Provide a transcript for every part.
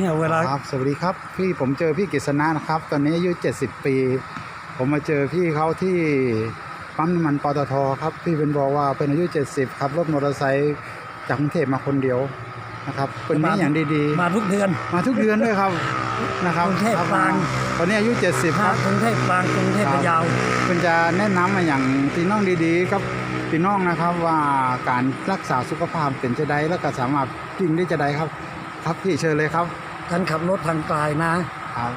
เนี่ยเวลาครับสวัสดีครับ พี่ผมเจอพี่กฤษณะนะครับ ตอนนี้อายุ 70 ปี ผมมาเจอพี่เขาที่ปั๊มน้ำมันปตทครับ พี่เป็นบอกว่าเป็นอายุ 70ครับรถมอเตอร์ไซค์จากกรุงเทพมาคนเดียวนะครับเป็นนี่อย่างดีมาทุกเดือนๆมาทุกเดือนด้วยครับนะครับกรุงเทพครับกลางตอนนี้อายุ 70คมารับกรุงเทพกลางกรุงเทพครับพะเยาวเป็นจะแนะนำมาอย่างพี่น้องดีๆครับพี่น้องนะครับว่าการรักษาสุขภาพเป็นจะได้แล้วก็สามารถจริงได้จะได้ครับ ครับพี่เชิญเลยครับ การขับรถทางไกลนะ ครับ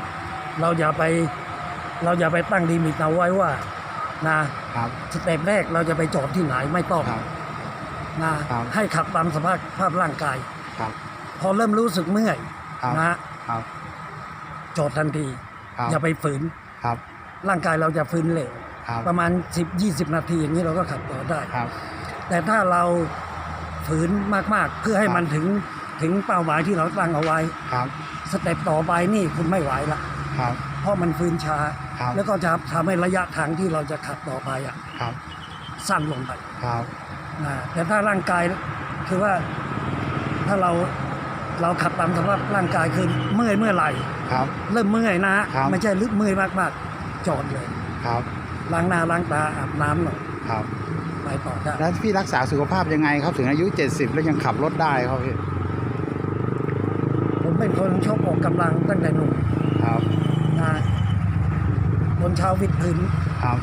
เราอย่าไปเราอย่าไปตั้งดีมิตเอาไว้ว่านะครับ สเต็ปแรกเราจะไปจอดที่ไหนไม่ต้องครับ นะครับให้ขับตามสภาพภาพร่างกาย ครับ พอเริ่มรู้สึกเมื่อยครับ นะครับ จอดทันที ครับ อย่าไปฝืน ครับ ร่างกายเราจะฟื้นเร็วครับ ประมาณ 10-20 นาทีอย่างนี้เราก็ขับต่อได้ ครับ แต่ถ้าเราฝืนมากๆ เพื่อให้ครับมันถึง ถึงเป้าหมายที่เราตั้งเอาไว้ครับ สเต็ปต่อไปนี่คุณไม่ไหวละครับ เพราะมันฟื้นช้า ครับ แล้วก็จะทำให้ระยะทางที่เราจะขับต่อไปอะครับ สั้นลงไปครับ นะแต่ถ้าร่างกายคือว่าถ้าเราเราขับตามสภาพร่างกายคือเมื่อยเมื่อไหร่ ครับ เริ่มเมื่อยนะฮะครับ ไม่ใช่ลึกเมื่อยมากๆ จอดเลย ครับ ล้างหน้าล้างตาอาบน้ำหน่อยครับ ไปต่อได้แล้วพี่รักษาสุขภาพยังไงครับถึงอายุ 70 แล้วยังขับรถได้ครับพี่ ผมเป็นคนชอบออกกำลังตั้งแต่หนุ่มครับนะบนเช้าวิดพื้นครับ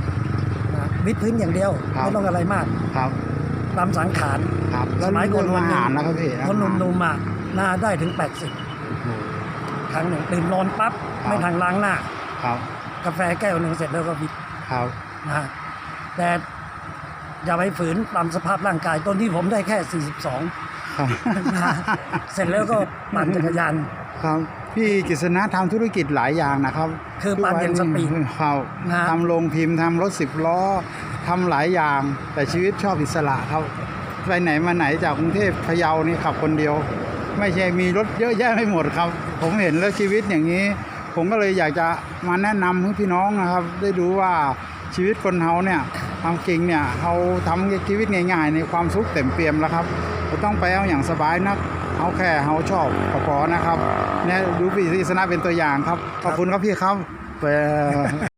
นะวิดพื้นอย่างเดียว ครับ ไม่ต้องอะไรมากครับตามสังขาร ครับแล้วสมัยก่อนเรื่องอาหารนะครับพี่คนหอาหารนุ่มๆอะหน้าได้ถึง 80 โอ้ครั้งหนึ่งตื่นนอนปั๊บ ครับ ไม่ทางล้างหน้า ครับกาแฟแก้วหนึ่งเสร็จแล้วก็วิดครับนะฮะแต่อย่าไปฝืนตามสภาพร่างกายตอนที่ผมได้แค่ 42 ครับนะฮะเสร็จแล้วก็ปั่นจักรยานครับพี่กฤษณะทำธุรกิจหลายอย่างนะครับคือปาล์มเย็นสปีดครับนะทำโรงพิมพ์ทำรถสิบล้อทำหลายอย่าง แต่ชีวิตชอบอิสระครับไปไหนมาไหนจากกรุงเทพพะเยานี่ขับคนเดียว ไม่ใช่มีรถเยอะแยะไม่หมดครับ ผมเห็นแล้วชีวิตอย่างนี้ ผมก็เลยอยากจะมาแนะนำให้พี่น้องนะครับ ได้รู้ว่าชีวิตคนเฮาเนี่ยความจริงเนี่ยเขาทำชีวิตง่ายๆในความสุขเต็มเปี่ยมแล้วครับ ไม่ต้องไปเอาอย่างสบายนักเอาแค่เอาชอบก็พอนะครับเนี่ยดูพี่ศรีสนะเป็นตัวอย่างครับ ขอบคุณครับพี่ครับ